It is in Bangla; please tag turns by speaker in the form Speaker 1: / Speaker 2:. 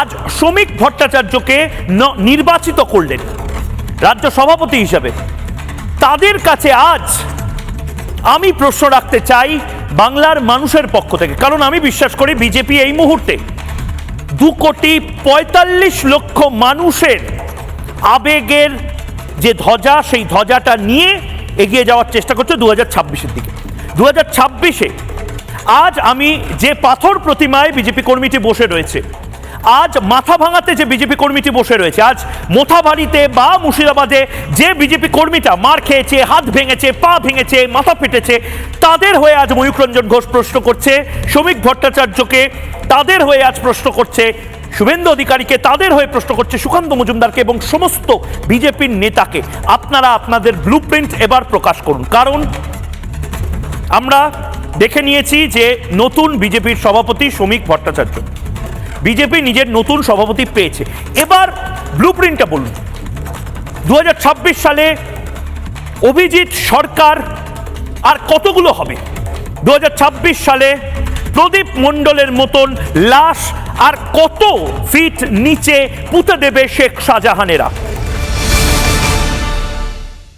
Speaker 1: আজ শ্রমিক ভট্টাচার্যকে নির্বাচিত করলেন রাজ্য সভাপতি হিসাবে। তাদের কাছে আজ আমি প্রশ্ন রাখতে চাই বাংলার মানুষের পক্ষ থেকে। কারণ আমি বিশ্বাস করি বিজেপি এই মুহূর্তে দু কোটি পঁয়তাল্লিশ লক্ষ মানুষের আবেগের যে ধ্বজা, সেই ধ্বজাটা নিয়ে এগিয়ে যাওয়ার চেষ্টা করছে দু হাজার ছাব্বিশের দিকে। দু হাজার ছাব্বিশে আজ আমি যে পাথর প্রতিমায় বিজেপি কর্মীটি বসে রয়েছে আজ মাথা ভাঙাতে যে বিজেপি কর্মীটি বসে রয়েছে, আজ মোথাবাড়িতে বা মুর্শিদাবাদে যে বিজেপি কর্মীটা মার খেয়েছে, হাত ভেঙেছে, পা ভেঙেছে, মাথা ফেটেছে, তাদের হয়ে আজ ময়ূক রঞ্জন ঘোষ প্রশ্ন করছে, শ্রমিক ভট্টাচার্যকে তাদের হয়ে আজ প্রশ্ন করছে, শুভেন্দু অধিকারীকে তাদের হয়ে প্রশ্ন করছে সুকান্ত মজুমদারকে এবং সমস্ত বিজেপির নেতাকে। আপনারা আপনাদের ব্লুপ্রিন্ট এবার প্রকাশ করুন। কারণ আমরা দেখে নিয়েছি যে নতুন বিজেপির সভাপতি শ্রমিক ভট্টাচার্য। বিজেপি নিজের নতুন সভাপতি পেয়েছে। এবার ব্লু প্রিন্টটা বলুন। দু হাজার ছাব্বিশ সালে অভিজিৎ সরকার আর কতগুলো হবে? দু হাজার ছাব্বিশ সালে প্রদীপ মণ্ডলের মতন লাশ আর কত ফিট নিচে পুঁতে দেবে শেখ শাহজাহানেরা?